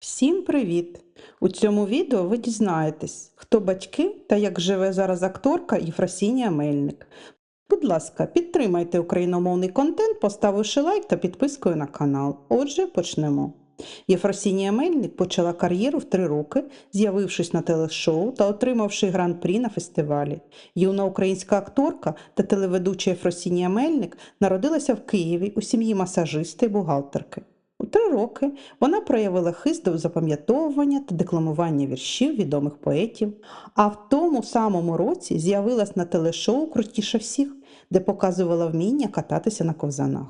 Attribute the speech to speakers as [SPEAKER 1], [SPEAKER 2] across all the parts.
[SPEAKER 1] Всім привіт! У цьому відео ви дізнаєтесь, хто батьки та як живе зараз акторка Єфросінія Мельник. Будь ласка, підтримайте україномовний контент, поставивши лайк та підпискою на канал. Отже, почнемо. Єфросінія Мельник почала кар'єру в три роки, з'явившись на телешоу та отримавши гран-прі на фестивалі. Юна українська акторка та телеведуча Єфросінія Мельник народилася в Києві у сім'ї масажиста і бухгалтерки. У три роки вона проявила хист до запам'ятовування та декламування віршів відомих поетів, а в тому самому році з'явилась на телешоу Крутіше всіх, де показувала вміння кататися на ковзанах.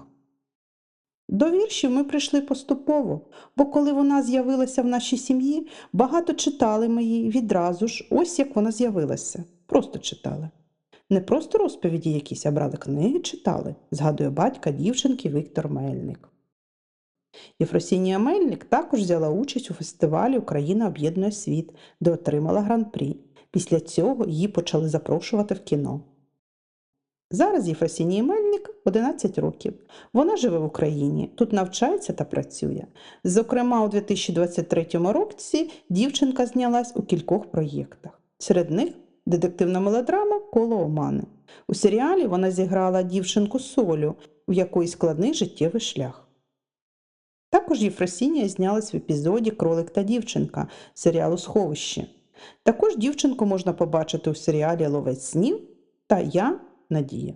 [SPEAKER 1] До віршів ми прийшли поступово, бо коли вона з'явилася в нашій сім'ї, багато читали ми її відразу ж, ось як вона з'явилася. Просто читали. Не просто розповіді якісь, а брали книги, читали, згадує батька дівчинки Віктор Мельник. Єфросінія Мельник також взяла участь у фестивалі Україна об'єднує світ, де отримала гран-прі. Після цього її почали запрошувати в кіно. Зараз Єфросінії Мельник 11 років. Вона живе в Україні, тут навчається та працює. Зокрема, у 2023 році дівчинка знялась у кількох проєктах. Серед них детективна мелодрама Коло Омани. У серіалі вона зіграла дівчинку Солю, в якої складний життєвий шлях. Також Єфросінія знялась в епізоді Кролик та дівчинка серіалу Сховище. Також дівчинку можна побачити у серіалі Ловець снів та Я Надія.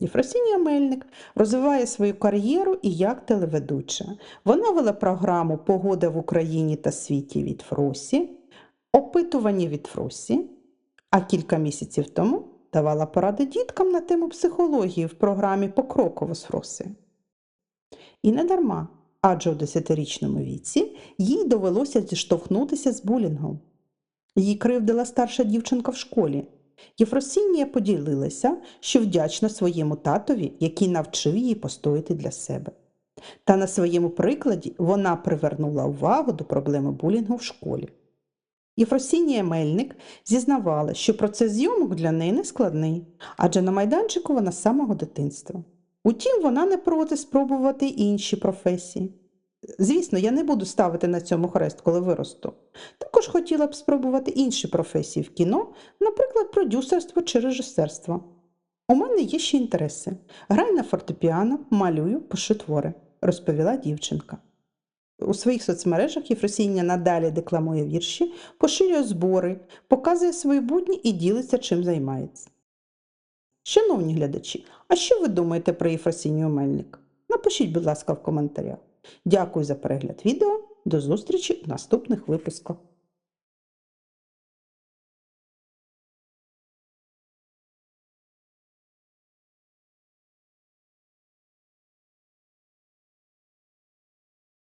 [SPEAKER 1] Єфросінія Мельник розвиває свою кар'єру і як телеведуча. Вона вела програму Погода в Україні та світі від Фросі, опитування від Фросі, а кілька місяців тому давала поради діткам на тему психології в програмі Покроково з Фроси. І не дарма, адже у 10-річному віці їй довелося зіштовхнутися з булінгом. Її кривдила старша дівчинка в школі. Єфросінія поділилася, що вдячна своєму татові, який навчив її постояти для себе. Та на своєму прикладі вона привернула увагу до проблеми булінгу в школі. Єфросінія Мельник зізнавала, що процес зйомок для неї не складний, адже на майданчику вона з самого дитинства. Утім, вона не проти спробувати інші професії. Звісно, я не буду ставити на цьому хрест, коли виросту. Також хотіла б спробувати інші професії в кіно, наприклад, продюсерство чи режисерство. У мене є ще інтереси. Граю на фортепіано, малюю, пишу твори, розповіла дівчинка. У своїх соцмережах Єфросіння надалі декламує вірші, поширює збори, показує свої будні і ділиться, чим займається. Шановні глядачі, а що ви думаєте про Єфросінію Мельник? Напишіть, будь ласка, в коментарях. Дякую за перегляд відео. До зустрічі в наступних випусках.